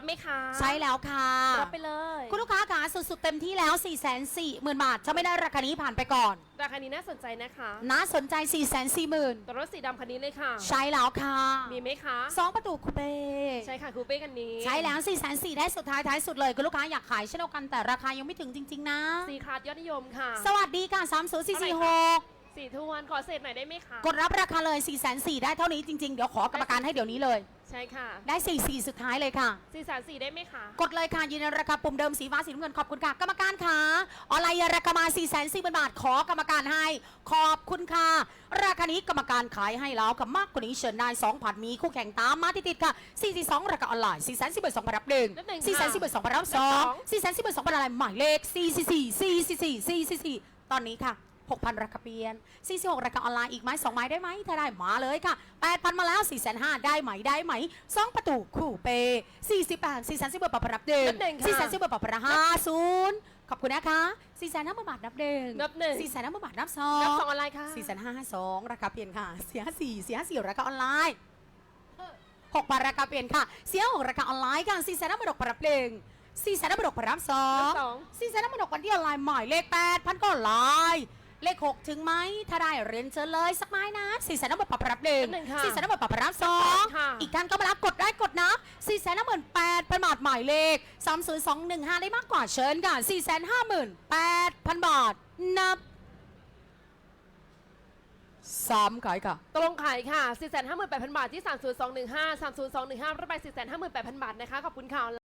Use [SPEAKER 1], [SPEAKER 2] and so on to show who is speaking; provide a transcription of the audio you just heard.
[SPEAKER 1] รับไหมคะ
[SPEAKER 2] ใช่แล้วค่ะ
[SPEAKER 1] รับไปเลย
[SPEAKER 2] คุณลูกค้าค่ะสุดๆเต็มที่แล้ว 4 4 0 0 0 0 บาทถ้าไม่ได้ราคานี้ผ่านไปก่อน
[SPEAKER 1] ราคานี้น่าสนใจนะคะ
[SPEAKER 2] น่าสนใจ 4 4 0 0 0 0
[SPEAKER 1] ตัวรถสีดำคันนี้เลยค่ะ
[SPEAKER 2] ใช่แล้วค่ะ
[SPEAKER 1] มีไหมคะ
[SPEAKER 2] สองประตูคูเป้
[SPEAKER 1] ใช่ค่ะคูเป้คันนี้
[SPEAKER 2] ใช่แล้ว 4 4 0 0 0ได้สุดท้ายท้ายสุดเลย คุณลูกค้าอยากขายเช่นเดียวกันแต่ราคายังไม่ถึงจริง ๆ นะ
[SPEAKER 1] สีคาร์ดยอดนิยมค่ะ
[SPEAKER 2] สวัสดีค่ะ3 0 4 4 6
[SPEAKER 1] สีทวนขอเศษหน่อยได้ไหมคะ
[SPEAKER 2] กดรับราคาเลย 4 4 0 0 0ได้เท่านี้จริงๆ เดี๋ยวขอกรรมการให้เดี๋ยวนี้เลย
[SPEAKER 1] ใช่ค่ะ
[SPEAKER 2] ได้4 4สุดท้ายเลยค่ะ
[SPEAKER 1] สีสารสีได้ไหมคะ
[SPEAKER 2] กดเลยค่ะ ยืนยันราคาปุ่มเดิมสีฟ้าสีน้ำเงินขอบคุณค่ะ กรรมการค่ะออนไลน์ราคามา4 4 0 0 0 0บาท ขอกรรมการให้ ขอบคุณค่ะ ราคานี้กรรมการขายให้แล้วกับมากกว่านี้เชิญได้2ผัดมีคู่แข่งตามมาติดๆค่ะ442ราคาออนไลน์4 4 0 0 0 2พันรับหนึ่ง
[SPEAKER 1] นับหนึ่ง
[SPEAKER 2] 4 4 0 0 0 2พันรับสอง4 4 0 0 0 2พันอะไรหมายเลข4 4 4 4 4 4 4 4ตอนนี้ค่ะ 6,000 ราคาเปลี่ยน 46 ราคาออนไลน์อีกไหม2ไม้ได้ไหมถ้าได้มาเลยค่ะ 8,000 มาแล้ว4 5 0 0ได้ไหมได้ไหม 2 ประตูคู่เป48 4 0 0 0ปรับรับเดิม
[SPEAKER 1] นับหนึ่งค่ะ
[SPEAKER 2] 4 0 0 0ปรับรับห้าศูนย์ขอบคุณนะคะ4 5 0 0 0บาทนับหนึ่ง
[SPEAKER 1] นับหนึ่ง
[SPEAKER 2] 4 5 0 0 0บาทนับสอ
[SPEAKER 1] นับ
[SPEAKER 2] ง
[SPEAKER 1] สองออนไลน์ค่ะ
[SPEAKER 2] 4 5 0 0 2ราคาเปลี่ยนค่ะเสีย4เสีย4ราคาออนไลน์6บาทราคาเปลี่ยนค่ะ เสีย6ราคาออนไลน์ค่ะ4 5 0 0 0ปรับหนึ่ง4 5 0 0 0ปรับสอ
[SPEAKER 1] นั
[SPEAKER 2] ง
[SPEAKER 1] บสอง
[SPEAKER 2] ซีซันน้ำมันออกวันที่ออนไลน์ใหม่เลข8พันก็ออนไลน์ เลข6ถึงไหมถ้าได้เรียนเชิญเลยสักไม้นะสี่แสนน้ำมันปรับรับหนึ่ง
[SPEAKER 1] หนึ่งค่ะ
[SPEAKER 2] สี่แสนน้ำมันปรับรับสอง
[SPEAKER 1] ค่ะ
[SPEAKER 2] อีกท่านก็มารับกดได้กดนะสี่แสนน้ำมันแปดพันบาทหมายเลขสามศูนย์สองหนึ่งห้าได้มากกว่าเชิญค่ะสี่แสนห้าหมื่นแปดพันบาทนับสามขายค่ะ
[SPEAKER 1] ตกลงขายค่ะ 4 5 8 0 0 0 บาทที่ 30215 30215รับไป 4 5 8 0 0 0 บาทนะคะ ขอบคุณค่ะ